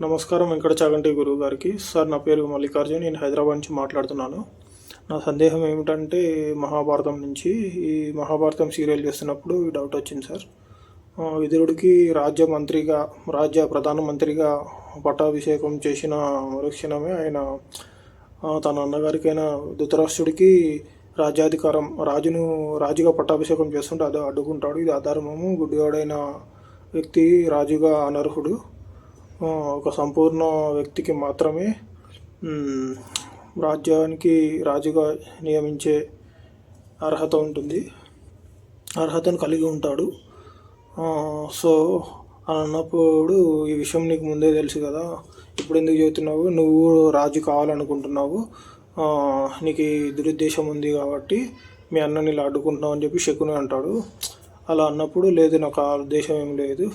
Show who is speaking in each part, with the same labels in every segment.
Speaker 1: నమస్కారం వెంకట చాగంటి గురువు గారికి. సార్ నా పేరు మల్లికార్జున్. నేను హైదరాబాద్ నుంచి మాట్లాడుతున్నాను. నా సందేహం ఏమిటంటే మహాభారతం నుంచి ఈ మహాభారతం సీరియల్ చేస్తున్నప్పుడు ఈ డౌట్ వచ్చింది సార్. విదురుడికి రాజ్య మంత్రిగా రాజ్య ప్రధానమంత్రిగా పట్టాభిషేకం చేసిన మరుక్షణమే ఆయన తన అన్నగారికైన ధృతరాష్ట్రుడికి రాజ్యాధికారం రాజును రాజుగా పట్టాభిషేకం చేస్తుంటే అది అడ్డుకుంటాడు. ఇది అధర్మము గుడ్డివాడైన వ్యక్తి రాజుగా అనర్హుడు. ఒక సంపూర్ణ వ్యక్తికి మాత్రమే రాజ్యానికి రాజుగా నియమించే అర్హత ఉంటుంది. అర్హతను కలిగి ఉంటాడు. సో అని అన్నప్పుడు ఈ విషయం నీకు ముందే తెలుసు కదా. ఇప్పుడు ఎందుకు చెబుతున్నావు? నువ్వు రాజు కావాలనుకుంటున్నావు. నీకు దురుద్దేశం ఉంది కాబట్టి మీ అన్నని ఇలా అడ్డుకుంటున్నావు అని చెప్పి శకుని అంటాడు. అలా అన్నప్పుడు లేదు నాకు ఆ ఉద్దేశం ఏం లేదు.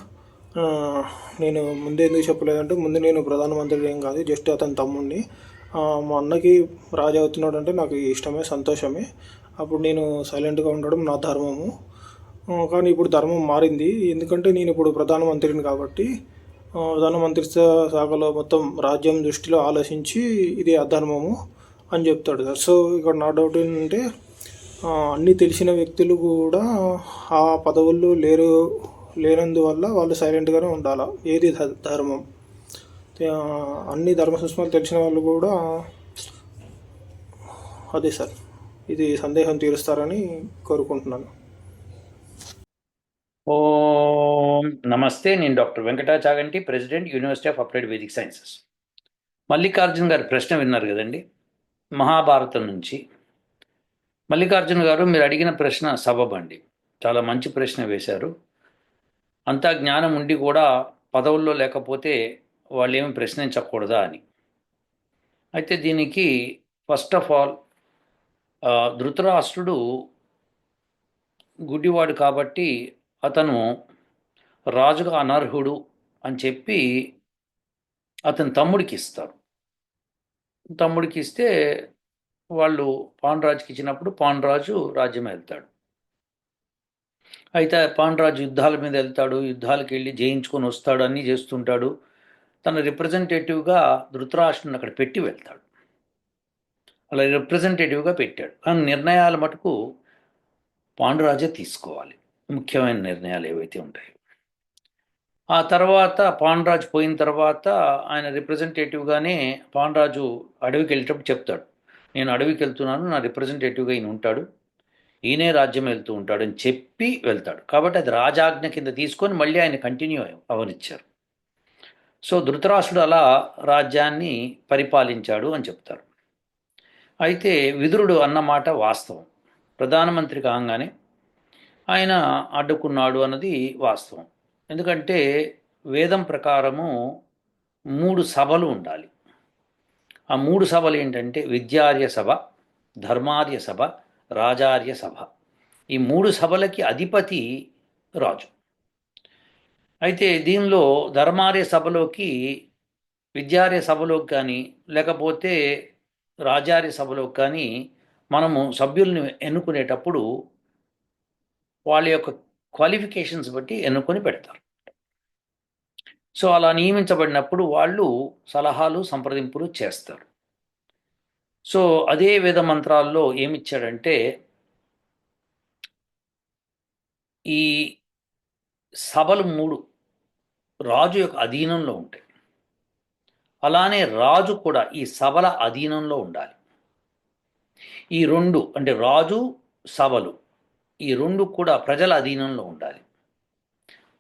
Speaker 1: నేను ముందే ఎందుకు చెప్పలేదంటే ముందు నేను ప్రధానమంత్రి ఏం కాదు జస్ట్ అతని తమ్ముడిని మా అన్నకి రాజు అవుతున్నాడు అంటే నాకు ఇష్టమే సంతోషమే. అప్పుడు నేను సైలెంట్గా ఉండడం నా ధర్మము. కానీ ఇప్పుడు ధర్మం మారింది. ఎందుకంటే నేను ఇప్పుడు ప్రధానమంత్రిని కాబట్టి ఆ, ప్రధానమంత్రి శాఖలో మొత్తం రాజ్యం దృష్టిలో ఆలోచించి ఇది అధర్మము అని చెప్తాడు. సార్ సో ఇక్కడ నా డౌట్ ఏంటంటే అన్నీ తెలిసిన వ్యక్తులు కూడా ఆ పదవుల్లో లేరు లేనందువల్ల వాళ్ళు సైలెంట్గానే ఉండాలి? ఏది ధర్మం? అన్ని ధర్మ సూక్ష్మాలు తెలిసిన వాళ్ళు కూడా అదే సార్. ఇది సందేహం తీరుస్తారని కోరుకుంటున్నాను.
Speaker 2: ఓ నమస్తే నేను doctor Venkatachaganti president university of applied Vedic sciences. Mallikarjun గారి ప్రశ్న విన్నారు కదండి. మహాభారతం నుంచి మల్లికార్జున గారు మీరు అడిగిన ప్రశ్న సబబండి. చాలా మంచి ప్రశ్న వేశారు. అంతా జ్ఞానం ఉండి కూడా పదవుల్లో లేకపోతే వాళ్ళు ఏమి ప్రశ్నించకూడదా అని. అయితే దీనికి ఫస్ట్ ఆఫ్ ఆల్ ధృతరాష్ట్రుడు గుడ్డివాడు కాబట్టి అతను రాజుగా అనర్హుడు అని చెప్పి అతని తమ్ముడికి ఇస్తారు. తమ్ముడికి ఇస్తే వాళ్ళు పాండ్రాజుకి ఇచ్చినప్పుడు పాండ్రాజు రాజ్యం వెళ్తాడు. అయితే పాండ్రాజు యుద్ధాల మీద వెళ్తాడు యుద్ధాలకు వెళ్ళి జయించుకొని వస్తాడు అన్నీ చేస్తుంటాడు. తన రిప్రజెంటేటివ్గా ధృతరాష్ట్రుని అక్కడ పెట్టి వెళ్తాడు. అలా రిప్రజెంటేటివ్గా పెట్టాడు. కానీ నిర్ణయాల మటుకు పాండురాజే తీసుకోవాలి. ముఖ్యమైన నిర్ణయాలు ఏవైతే ఉంటాయో. ఆ తర్వాత పాండురాజు పోయిన తర్వాత ఆయన రిప్రజెంటేటివ్గానే పాండురాజు అడవికి వెళ్ళేటప్పుడు చెప్తాడు. నేను అడవికి వెళ్తున్నాను నా రిప్రజెంటేటివ్గా ఈయన ఉంటాడు. ఈయనే రాజ్యం వెళ్తూ ఉంటాడు అని చెప్పి వెళ్తాడు. కాబట్టి అది రాజాజ్ఞ కింద తీసుకొని మళ్ళీ ఆయన కంటిన్యూ అవనిచ్చారు. సో ధృతరాష్ట్రుడు అలా రాజ్యాన్ని పరిపాలించాడు అని చెప్తారు. అయితే విదురుడు అన్నమాట వాస్తవం. ప్రధానమంత్రి కాగానే ఆయన అడ్డుకున్నాడు అన్నది వాస్తవం. ఎందుకంటే వేదం ప్రకారము మూడు సభలు ఉండాలి. ఆ మూడు సభలు ఏంటంటే విద్యార్య సభ ధర్మార్య సభ రాజార్య సభ. ఈ మూడు సభలకి అధిపతి రాజు. అయితే దీనిలో ధర్మార్య సభలోకి విద్యార్య సభలోకి కానీ లేకపోతే రాజార్య సభలోకి కానీ మనము సభ్యుల్ని ఎన్నుకునేటప్పుడు వాళ్ళ యొక్క క్వాలిఫికేషన్స్ బట్టి ఎన్నుకొని పెడతారు. సో అలా నియమించబడినప్పుడు వాళ్ళు సలహాలు సంప్రదింపులు చేస్తారు. సో అదే వేద మంత్రాల్లో ఏమిచ్చాడంటే ఈ సభలు మూడు రాజు యొక్క అధీనంలో ఉంటాయి. అలానే రాజు కూడా ఈ సభల అధీనంలో ఉండాలి. ఈ రెండు అంటే రాజు సభలు ఈ రెండు కూడా ప్రజల అధీనంలో ఉండాలి.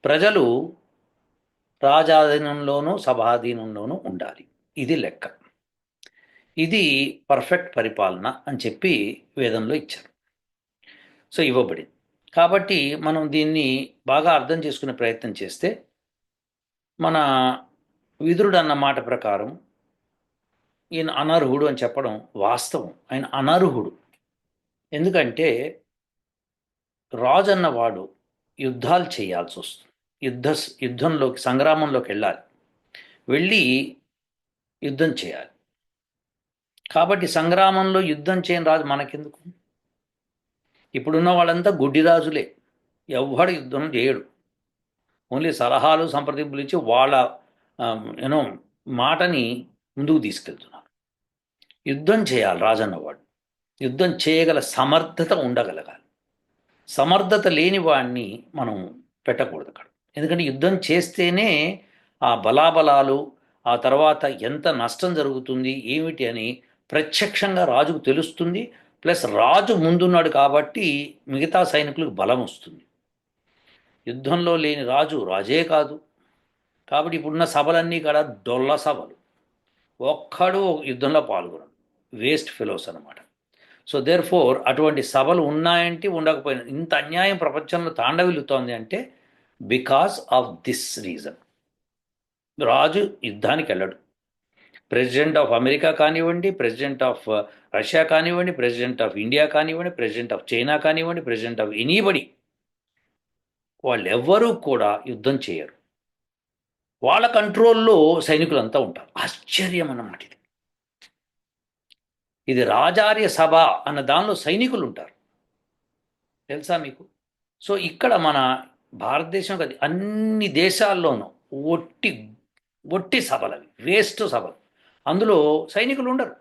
Speaker 2: ప్రజలు రాజాధీనంలోనూ సభాధీనంలోనూ ఉండాలి. ఇది లెక్క. ఇది పర్ఫెక్ట్ పరిపాలన అని చెప్పి వేదంలో ఇచ్చారు. సో ఇవ్వబడింది. కాబట్టి మనం దీన్ని బాగా అర్థం చేసుకునే ప్రయత్నం చేస్తే మన విదురుడు అన్న మాట ప్రకారం ఈయన అనర్హుడు అని చెప్పడం వాస్తవం. ఆయన అనర్హుడు. ఎందుకంటే రాజు అన్నవాడు యుద్ధాలు చేయాల్సి వస్తుంది. యుద్ధ యుద్ధంలోకి సంగ్రామంలోకి వెళ్ళాలి. వెళ్ళి యుద్ధం చేయాలి. కాబట్టి సంగ్రామంలో యుద్ధం చేయని రాజు మనకెందుకు? ఇప్పుడున్న వాళ్ళంతా గుడ్డిరాజులే. ఎవ్వడు యుద్ధం చేయడు. ఓన్లీ సలహాలు సంప్రదింపులు ఇచ్చి వాళ్ళ యూనో మాటని ముందుకు తీసుకెళ్తున్నారు. యుద్ధం చేయాలి రాజన్నవాడు. యుద్ధం చేయగల సమర్థత ఉండగలగాలి. సమర్థత లేని వాడిని మనం పెట్టకూడదు అక్కడ. ఎందుకంటే యుద్ధం చేస్తేనే ఆ బలాబలాలు ఆ తర్వాత ఎంత నష్టం జరుగుతుంది ఏమిటి అని ప్రత్యక్షంగా రాజుకు తెలుస్తుంది. ప్లస్ రాజు ముందున్నాడు కాబట్టి మిగతా సైనికులకు బలం వస్తుంది. యుద్ధంలో లేని రాజు రాజే కాదు. కాబట్టి ఇప్పుడున్న సభలన్నీ కూడా డొల్ల సభలు. ఒక్కడు యుద్ధంలో పాల్గొనడు. వేస్ట్ ఫిలోస్ అనమాట సో దేర్ ఫోర్ అటువంటి సభలు ఉన్నాయంటే ఉండకపోయినా ఇంత అన్యాయం ప్రపంచంలో తాండవిల్లుతోంది అంటే బికాస్ ఆఫ్ దిస్ రీజన్. రాజు యుద్ధానికి వెళ్ళడు. ప్రెసిడెంట్ ఆఫ్ అమెరికా కానివ్వండి ప్రెసిడెంట్ ఆఫ్ uh, రష్యా కానివ్వండి ప్రెసిడెంట్ ఆఫ్ ఇండియా కానివ్వండి ప్రెసిడెంట్ ఆఫ్ చైనా కానివ్వండి ప్రెసిడెంట్ ఆఫ్ ఎనీబడి. వాళ్ళెవ్వరూ కూడా యుద్ధం చేయరు. వాళ్ళ కంట్రోల్లో సైనికులంతా ఉంటారు. ఆశ్చర్యం అన్నమాట ఇది. ఇది రాజార్య సభ అన్న దానిలో సైనికులు ఉంటారు. తెలుసా మీకు? సో ఇక్కడ మన భారతదేశం కాదు అన్ని దేశాల్లోనూ ఒట్టి ఒట్టి సభలు అవి వేస్ట్ సభలు. అందులో సైనికులు ఉండరు.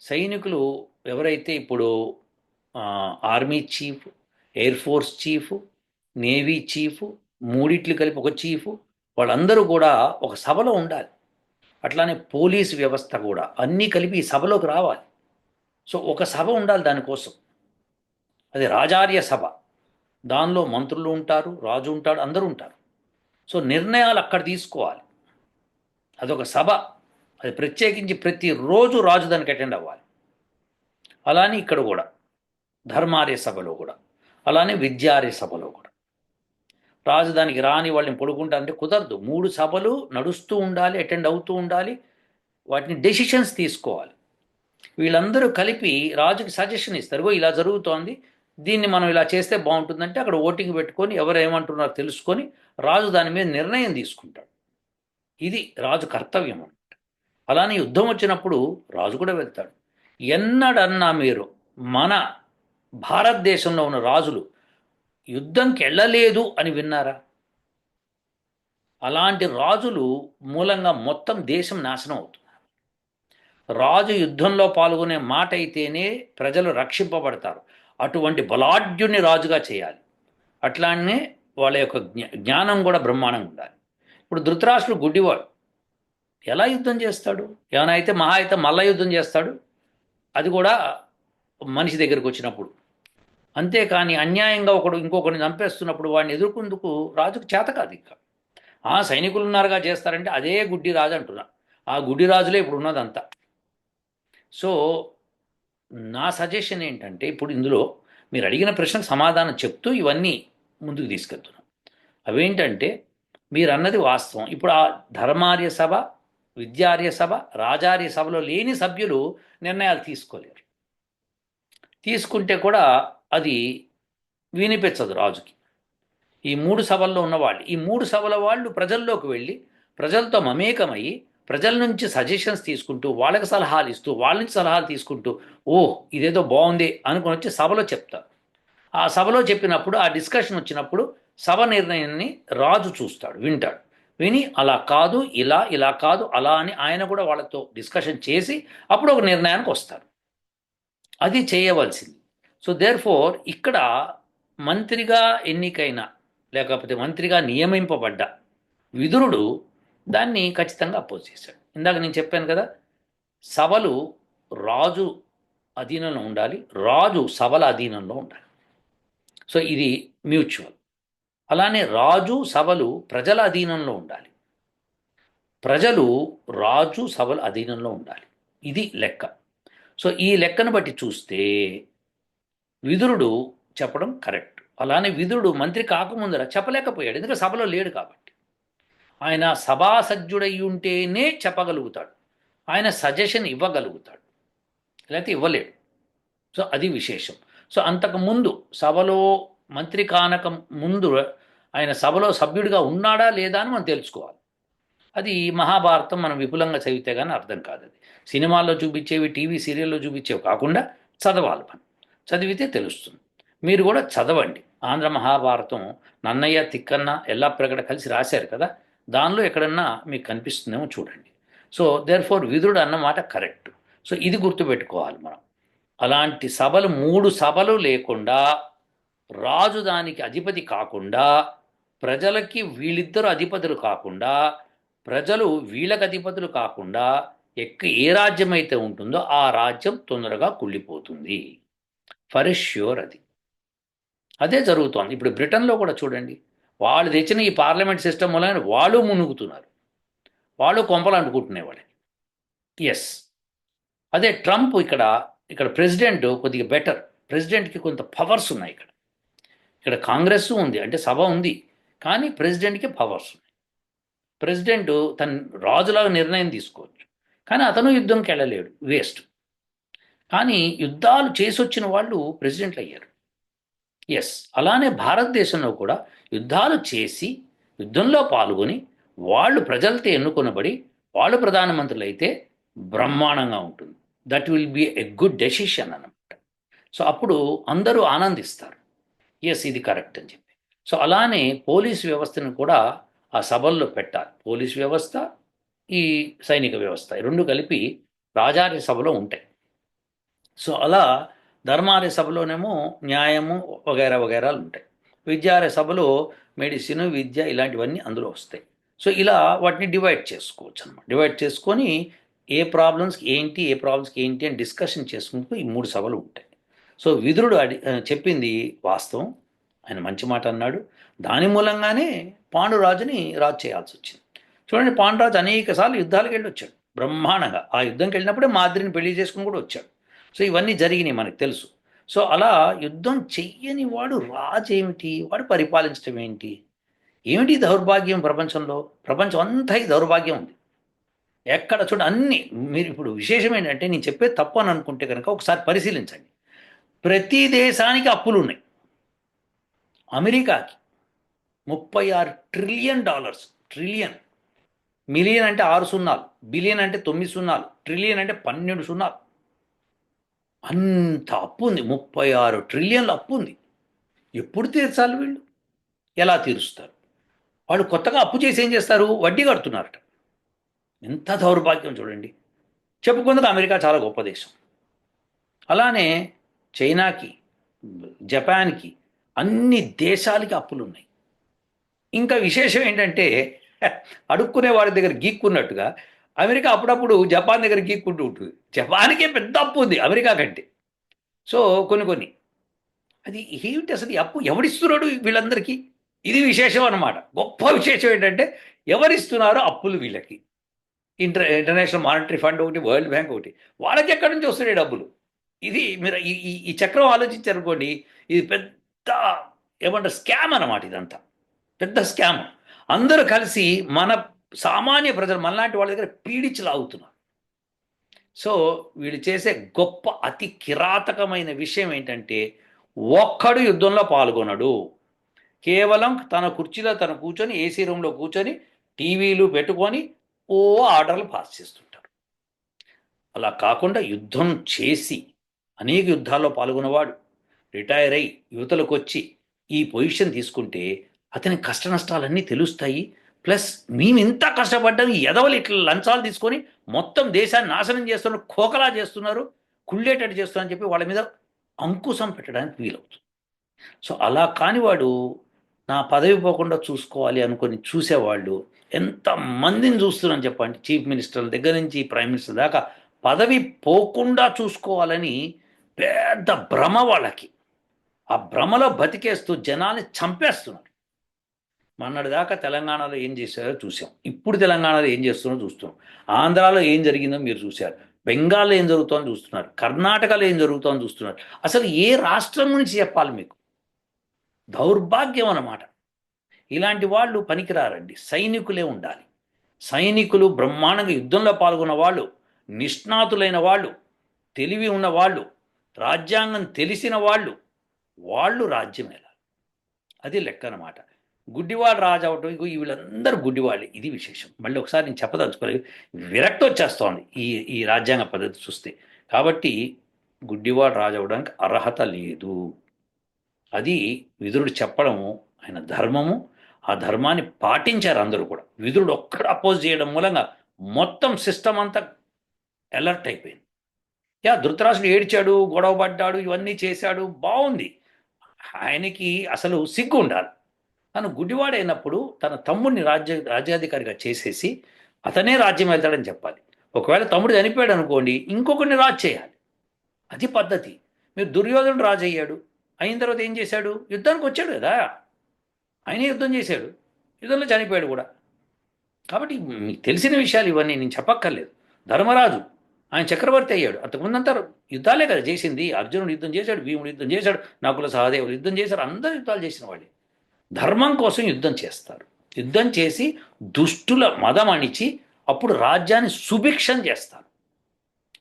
Speaker 2: సైనికులు ఎవరైతే ఇప్పుడు army chief air force chief navy chief మూడిట్లు కలిపి ఒక చీఫ్ వాళ్ళందరూ కూడా ఒక సభలో ఉండాలి. అట్లానే పోలీస్ వ్యవస్థ కూడా అన్నీ కలిపి ఈ సభలోకి రావాలి. సో ఒక సభ ఉండాలి దానికోసం. అది రాజార్య సభ. దానిలో మంత్రులు ఉంటారు రాజు ఉంటాడు అందరూ ఉంటారు. సో నిర్ణయాలు అక్కడ తీసుకోవాలి. అదొక సభ. అది ప్రత్యేకించి ప్రతిరోజు రాజు దానికి అటెండ్ అవ్వాలి. అలానే ఇక్కడ కూడా. ధర్మార్య సభలో కూడా. అలానే విద్యార్య సభలో కూడా. రాజధానికి రాని వాళ్ళని పడుకుంటా అంటే కుదరదు. మూడు సభలు నడుస్తూ ఉండాలి అటెండ్ అవుతూ ఉండాలి. వాటిని డెసిషన్స్ తీసుకోవాలి. వీళ్ళందరూ కలిపి రాజుకి సజెషన్ ఇస్తారు. ఇలా జరుగుతోంది. దీన్ని మనం ఇలా చేస్తే బాగుంటుందంటే అక్కడ ఓటింగ్ పెట్టుకొని ఎవరు ఏమంటున్నారో తెలుసుకొని రాజు దాని మీద నిర్ణయం తీసుకుంటాడు. ఇది రాజు కర్తవ్యం అన్నమాట. అలానే యుద్ధం వచ్చినప్పుడు రాజు కూడా వెళ్తాడు. ఎన్నడన్నా మీరు మన భారతదేశంలో ఉన్న రాజులు యుద్ధంకి వెళ్ళలేదు అని విన్నారా? అలాంటి రాజులు మూలంగా మొత్తం దేశం నాశనం అవుతుంది రాజు యుద్ధంలో పాల్గొనే మాట అయితేనే ప్రజలు రక్షింపబడతారు. అటువంటి బలాఢ్యుని రాజుగా చేయాలి. అట్లానే వాళ్ళ యొక్క జ్ఞా- జ్ఞానం కూడా బ్రహ్మాండంగా ఉండాలి. ఇప్పుడు ధృతరాష్ట్రుడు గుడ్డివాడు. ఎలా యుద్ధం చేస్తాడు? ఏమైనా అయితే మహా అయితే మల్ల యుద్ధం చేస్తాడు? అది కూడా మనిషి దగ్గరికి వచ్చినప్పుడు. అంతేకాని అన్యాయంగా ఒకడు ఇంకొకరిని చంపేస్తున్నప్పుడు వాడిని ఎదుర్కొందుకు రాజుకు చేత కాదు ఇంకా. ఆ సైనికులు ఉన్నారుగా చేస్తారంటే అదే గుడ్డి రాజు అంటున్నా. ఆ గుడ్డి రాజులే ఇప్పుడు ఉన్నదంతా. సో నా సజెషన్ ఏంటంటే ఇప్పుడు ఇందులో మీరు అడిగిన ప్రశ్నకు సమాధానం చెప్తూ ఇవన్నీ ముందుకు తీసుకెళ్తున్నాం. అవేంటంటే మీరు అన్నది వాస్తవం. ఇప్పుడు ఆ ధర్మార్య సభ విద్యార్య సభ రాజార్య సభలో లేని సభ్యులు నిర్ణయాలు తీసుకోలేరు. తీసుకుంటే కూడా అది వినిపించదు రాజుకి. ఈ మూడు సభల్లో ఉన్నవాళ్ళు ఈ మూడు సభల వాళ్ళు ప్రజల్లోకి వెళ్ళి ప్రజలతో మమేకమయ్యి ప్రజల నుంచి సజెషన్స్ తీసుకుంటూ వాళ్ళకి సలహాలు ఇస్తూ వాళ్ళ నుంచి సలహాలు తీసుకుంటూ ఓ ఇదేదో బాగుంది అనుకుని వచ్చి సభలో చెప్తారు ఆ సభలో చెప్పినప్పుడు ఆ డిస్కషన్ వచ్చినప్పుడు సభ నిర్ణయాన్ని రాజు చూస్తాడు వింటాడు. విని అలా కాదు ఇలా ఇలా కాదు అలా అని ఆయన కూడా వాళ్ళతో డిస్కషన్ చేసి అప్పుడు ఒక నిర్ణయానికి వస్తారు అది చేయవలసింది. సో దేర్ ఫోర్ ఇక్కడ మంత్రిగా ఎన్నికైన లేకపోతే మంత్రిగా నియమింపబడ్డ విదురుడు దాన్ని ఖచ్చితంగా అపోజ్ చేశాడు. ఇందాక నేను చెప్పాను కదా సభలు రాజు అధీనంలో ఉండాలి రాజు సభల అధీనంలో ఉండాలి. సో ఇది మ్యూచువల్. అలానే రాజు సభలు ప్రజల అధీనంలో ఉండాలి. ప్రజలు రాజు సభల అధీనంలో ఉండాలి. ఇది లెక్క. సో ఈ లెక్కను బట్టి చూస్తే విదురుడు చెప్పడం కరెక్ట్. అలానే విదురుడు మంత్రి కాకముందర చెప్పలేకపోయాడు ఎందుకంటే సభలో లేడు కాబట్టి. ఆయన సభాసజ్జుడై ఉంటేనే చెప్పగలుగుతాడు. ఆయన సజెషన్ ఇవ్వగలుగుతాడు. లేకపోతే ఇవ్వలేడు. సో అది విశేషం. సో అంతకు ముందు సభలో మంత్రి కానక ముందు ఆయన సభలో సభ్యుడిగా ఉన్నాడా లేదా అని మనం తెలుసుకోవాలి. అది మహాభారతం మనం విపులంగా చదివితే కానీ అర్థం కాదు అది. సినిమాల్లో చూపించేవి టీవీ సీరియల్లో చూపించేవి కాకుండా చదవాలి మనం. చదివితే తెలుస్తుంది. మీరు కూడా చదవండి. ఆంధ్ర మహాభారతం నన్నయ్య తిక్కన్న ఎల్లాప్రగడ కలిసి రాశారు కదా? దానిలో ఎక్కడన్నా మీకు కనిపిస్తుందేమో చూడండి. సో దేర్ ఫోర్ విధుడు అన్నమాట కరెక్ట్ సో ఇది గుర్తుపెట్టుకోవాలి మనం. అలాంటి సభలు మూడు సభలు లేకుండా రాజు దానికి అధిపతి కాకుండా ప్రజలకి వీళ్ళిద్దరు అధిపతులు కాకుండా ప్రజలు వీళ్ళకి అధిపతులు కాకుండా ఎక్క ఏ రాజ్యం అయితే ఉంటుందో ఆ రాజ్యం తొందరగా కుళ్ళిపోతుంది. ఫర్ ష్యూర్ అది. అదే జరుగుతోంది. ఇప్పుడు బ్రిటన్లో కూడా చూడండి. వాళ్ళు తెచ్చిన ఈ పార్లమెంట్ సిస్టమ్ వలన వాళ్ళు మునుగుతున్నారు. వాళ్ళు కొంపలు అంటుకుంటున్నాయి వాళ్ళని ఎస్ అదే ట్రంప్ ఇక్కడ ఇక్కడ ప్రెసిడెంట్ కొద్దిగా బెటర్ ప్రెసిడెంట్కి కొంత పవర్స్ ఉన్నాయి ఇక్కడ. ఇక్కడ కాంగ్రెస్ ఉంది అంటే సభ ఉంది కానీ ప్రెసిడెంట్కి పవర్స్ ఉన్నాయి. ప్రెసిడెంట్ తన రాజులాగా నిర్ణయం తీసుకోవచ్చు కానీ అతను యుద్ధంకి వెళ్ళలేడు వేస్ట్ కానీ యుద్ధాలు చేసి వచ్చిన వాళ్ళు ప్రెసిడెంట్లు అయ్యారు. ఎస్ అలానే భారతదేశంలో కూడా యుద్ధాలు చేసి యుద్ధంలో పాల్గొని వాళ్ళు ప్రజలతో ఎన్నుకొనబడి వాళ్ళు ప్రధానమంత్రులు అయితే బ్రహ్మాండంగా ఉంటుంది. That will be a good decision అనమాట సో అప్పుడు అందరూ ఆనందిస్తారు. ఎస్ ఇది కరెక్ట్ అని చెప్పి. సో అలానే పోలీస్ వ్యవస్థను కూడా ఆ సభల్లో పెట్టాలి. పోలీస్ వ్యవస్థ ఈ సైనిక వ్యవస్థ రెండు కలిపి రాజారి సభలో ఉంటాయి. సో అలా ధర్మార్య సభలోనేమో న్యాయము వగైరా వగైరాలు ఉంటాయి. విద్యార్య సభలో మెడిసిన్ విద్య ఇలాంటివన్నీ అందులో వస్తాయి. సో ఇలా వాటిని డివైడ్ చేసుకోవచ్చు అనమాట డివైడ్ చేసుకొని ఏ ప్రాబ్లమ్స్కి ఏంటి ఏ ప్రాబ్లమ్స్కి ఏంటి అని డిస్కషన్ చేసుకుంటూ ఈ మూడు సభలు ఉంటాయి. సో విదురుడు అడి చెప్పింది వాస్తవం. ఆయన మంచి మాట అన్నాడు. దాని మూలంగానే పాండురాజుని రాజు చేయాల్సి వచ్చింది. చూడండి పాండురాజు అనేక సార్లు యుద్ధాలకు వెళ్ళి వచ్చాడు బ్రహ్మాండంగా. ఆ యుద్ధంకి వెళ్ళినప్పుడే మాదిరిని పెళ్ళి చేసుకుని కూడా వచ్చాడు. సో ఇవన్నీ జరిగినాయి మనకు తెలుసు. సో అలా యుద్ధం చెయ్యని వాడు రాజు ఏమిటి వాడు పరిపాలించడం ఏంటి? ఏమిటి దౌర్భాగ్యం ప్రపంచంలో? ప్రపంచం అంతా ఈ దౌర్భాగ్యం ఉంది. ఎక్కడ చూడ అన్ని మీరు ఇప్పుడు విశేషం ఏంటంటే నేను చెప్పేది తప్పు అని అనుకుంటే కనుక ఒకసారి పరిశీలించండి. ప్రతి దేశానికి అప్పులు ఉన్నాయి అమెరికాకి ముప్పై ఆరు ట్రిలియన్ డాలర్స్ ట్రిలియన్. మిలియన్ అంటే ఆరు సున్నాలు బిలియన్ అంటే తొమ్మిది సున్నాలు ట్రిలియన్ అంటే పన్నెండు సున్నాలు. అంత అప్పు ఉంది ముప్పై ఆరు ట్రిలియన్ల అప్పు ఉంది ఎప్పుడు తీర్చాలి వీళ్ళు? ఎలా తీరుస్తారు? వాళ్ళు కొత్తగా అప్పు చేసి ఏం చేస్తారు? వడ్డీ కడుతున్నారట. ఎంత దౌర్భాగ్యం చూడండి. చెప్పుకుందుకు అమెరికా చాలా గొప్ప దేశం. అలానే చైనాకి జపాన్కి అన్ని దేశాలకి అప్పులు ఉన్నాయి ఇంకా విశేషం ఏంటంటే అడుక్కునే వాడి దగ్గర గీక్కున్నట్టుగా అమెరికా అప్పుడప్పుడు జపాన్ దగ్గర గీక్కుంటూ ఉంటుంది. జపాన్కే పెద్ద అప్పు ఉంది అమెరికా కంటే. సో కొన్ని కొన్ని. అది ఏమిటి అసలు ఈ అప్పు? ఎవడిస్తున్నాడు వీళ్ళందరికీ? ఇది విశేషం అనమాట గొప్ప విశేషం ఏంటంటే ఎవరిస్తున్నారో అప్పులు వీళ్ళకి. ఇంటర్ ఇంటర్నేషనల్ మానిటరీ ఫండ్ ఒకటి వరల్డ్ బ్యాంక్ ఒకటి. వాళ్ళకి ఎక్కడి నుంచి వస్తున్నాయి డబ్బులు? ఇది మీరు ఈ ఈ- ఈ చక్రం ఆలోచించారనుకోండి ఇది పెద్ద ఏమంటారు స్కామ్ అన్నమాట ఇదంతా. పెద్ద స్కామ్. అందరూ కలిసి మన సామాన్య ప్రజలు మనలాంటి వాళ్ళ దగ్గర పీడిచి లాగుతున్నారు సో వీళ్ళు చేసే గొప్ప అతి కిరాతకమైన విషయం ఏంటంటే ఒక్కడు యుద్ధంలో పాల్గొనడు. కేవలం తన కుర్చీలో తను కూర్చొని ఏసీ రూమ్లో కూర్చొని టీవీలు పెట్టుకొని ఓ ఆర్డర్లు పాస్ చేస్తుంటారు. అలా కాకుండా యుద్ధం చేసి అనేక యుద్ధాల్లో పాల్గొన్నవాడు రిటైర్ అయి యువతలకు వచ్చి ఈ పొజిషన్ తీసుకుంటే అతని కష్ట నష్టాలన్నీ తెలుస్తాయి ప్లస్ మేము ఇంత కష్టపడ్డాం ఎదవలు ఇట్లా లంచాలు తీసుకొని మొత్తం దేశాన్ని నాశనం చేస్తున్నారు కోకలా చేస్తున్నారు కుళ్ళేటట్టు చేస్తున్నారని చెప్పి వాళ్ళ మీద అంకుశం పెట్టడానికి వీలవుతుంది. సో అలా కానివాడు నా పదవి పోకుండా చూసుకోవాలి అనుకొని చూసేవాళ్ళు ఎంత మందిని చూస్తున్నాను చెప్పండి. చీఫ్ మినిస్టర్ల దగ్గర నుంచి ప్రైమ్ మినిస్టర్ దాకా పదవి పోకుండా చూసుకోవాలని పెద్ద భ్రమ వాళ్ళకి. ఆ భ్రమలో బతికేస్తూ జనాన్ని చంపేస్తున్నారు. మొన్నటి దాకా తెలంగాణలో ఏం చేశారో చూసాం ఇప్పుడు తెలంగాణలో ఏం చేస్తున్నారో చూస్తున్నాం. ఆంధ్రాలో ఏం జరిగిందో మీరు చూశారు. బెంగాల్లో ఏం జరుగుతుందో చూస్తున్నారు. కర్ణాటకలో ఏం జరుగుతుందో చూస్తున్నారు. అసలు ఏ రాష్ట్రం గురించి చెప్పాలి మీకు? దౌర్భాగ్యం అన్నమాట ఇలాంటి వాళ్ళు పనికిరారండి. సైనికులే ఉండాలి. సైనికులు బ్రహ్మాండంగా యుద్ధంలో పాల్గొన్న వాళ్ళు నిష్ణాతులైన వాళ్ళు తెలివి ఉన్న వాళ్ళు రాజ్యాంగం తెలిసిన వాళ్ళు వాళ్ళు రాజ్యం ఎలా అది లెక్క అన్నమాట గుడ్డివాడు రాజు అవటం ఇగో వీళ్ళందరూ గుడ్డివాళ్ళే. ఇది విశేషం. మళ్ళీ ఒకసారి నేను చెప్పదలుచుకోలేదు విరక్తి వచ్చేస్తోంది ఈ ఈ రాజ్యాంగ పద్ధతి చూస్తే. కాబట్టి గుడ్డివాడు రాజు అవడానికి అర్హత లేదు. అది విదురుడు చెప్పడము ఆయన ధర్మము ఆ ధర్మాన్ని పాటించారు అందరూ కూడా. విదురుడు ఒక్కడ అపోజ్ చేయడం మూలంగా మొత్తం సిస్టమ్ అంతా అలర్ట్ అయిపోయింది. యా ధృతరాష్ట్రుడు ఏడ్చాడు గొడవ పడ్డాడు ఇవన్నీ చేశాడు బాగుంది. ఆయనకి అసలు సిగ్గు ఉండాలి. తను గుడ్డివాడైనప్పుడు తన తమ్ముడిని రాజ్య రాజ్యాధికారిగా చేసేసి అతనే రాజ్యం వెళ్తాడని చెప్పాలి. ఒకవేళ తమ్ముడు చనిపోయాడు అనుకోండి ఇంకొకరిని రాజు చేయాలి. అది పద్ధతి. మీరు దుర్యోధనుడు రాజు అయ్యాడు. అయిన తర్వాత ఏం చేశాడు? యుద్ధానికి వచ్చాడు కదా. ఆయనే యుద్ధం చేశాడు. యుద్ధంలో చనిపోయాడు కూడా. కాబట్టి మీకు తెలిసిన విషయాలు ఇవన్నీ నేను చెప్పక్కర్లేదు. ధర్మరాజు ఆయన చక్రవర్తి అయ్యాడు. అంతకుముందంతా యుద్ధాలే కదా చేసింది. అర్జునుడు యుద్ధం చేశాడు భీముడు యుద్ధం చేశాడు నకుల సహదేవుడు యుద్ధం చేశారు అందరూ యుద్ధాలు చేసిన వాళ్ళే. ధర్మం కోసం యుద్ధం చేస్తారు. యుద్ధం చేసి దుష్టుల మదం అణిచి అప్పుడు రాజ్యాన్ని సుభిక్షం చేస్తారు.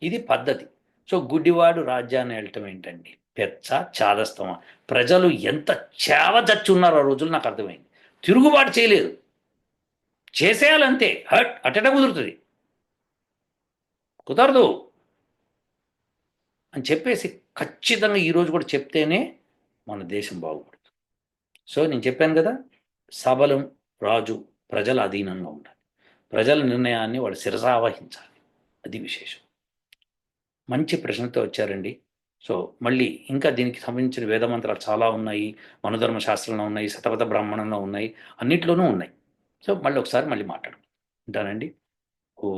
Speaker 2: ఇది పద్ధతి. సో గుడ్డివాడు రాజ్యాన్ని వెళ్ళటం ఏంటండి? పెచ్చ చాదస్తమ? ప్రజలు ఎంత చేవచచ్చి ఉన్నారో ఆ రోజులు నాకు అర్థమైంది. తిరుగుబాటు చేయలేదు. చేసేయాలంతే. హట్! అటట కుదురుతుంది. కుదరదు. అని చెప్పేసి ఖచ్చితంగా ఈరోజు కూడా చెప్తేనే మన దేశం బాగుపడుతుంది. సో నేను చెప్పాను కదా సబలం రాజు ప్రజల అధీనంగా ఉండాలి. ప్రజల నిర్ణయాన్ని వాడు శిరసావహించాలి అది విశేషం. మంచి ప్రశ్నతో వచ్చారండి. సో మళ్ళీ ఇంకా దీనికి సంబంధించిన వేదమంత్రాలు చాలా ఉన్నాయి మనుధర్మ శాస్త్రంలో ఉన్నాయి శతపథ బ్రాహ్మణంలో ఉన్నాయి అన్నిట్లోనూ ఉన్నాయి. సో మళ్ళీ ఒకసారి మళ్ళీ మాట్లాడు ఉంటానండి. ఓ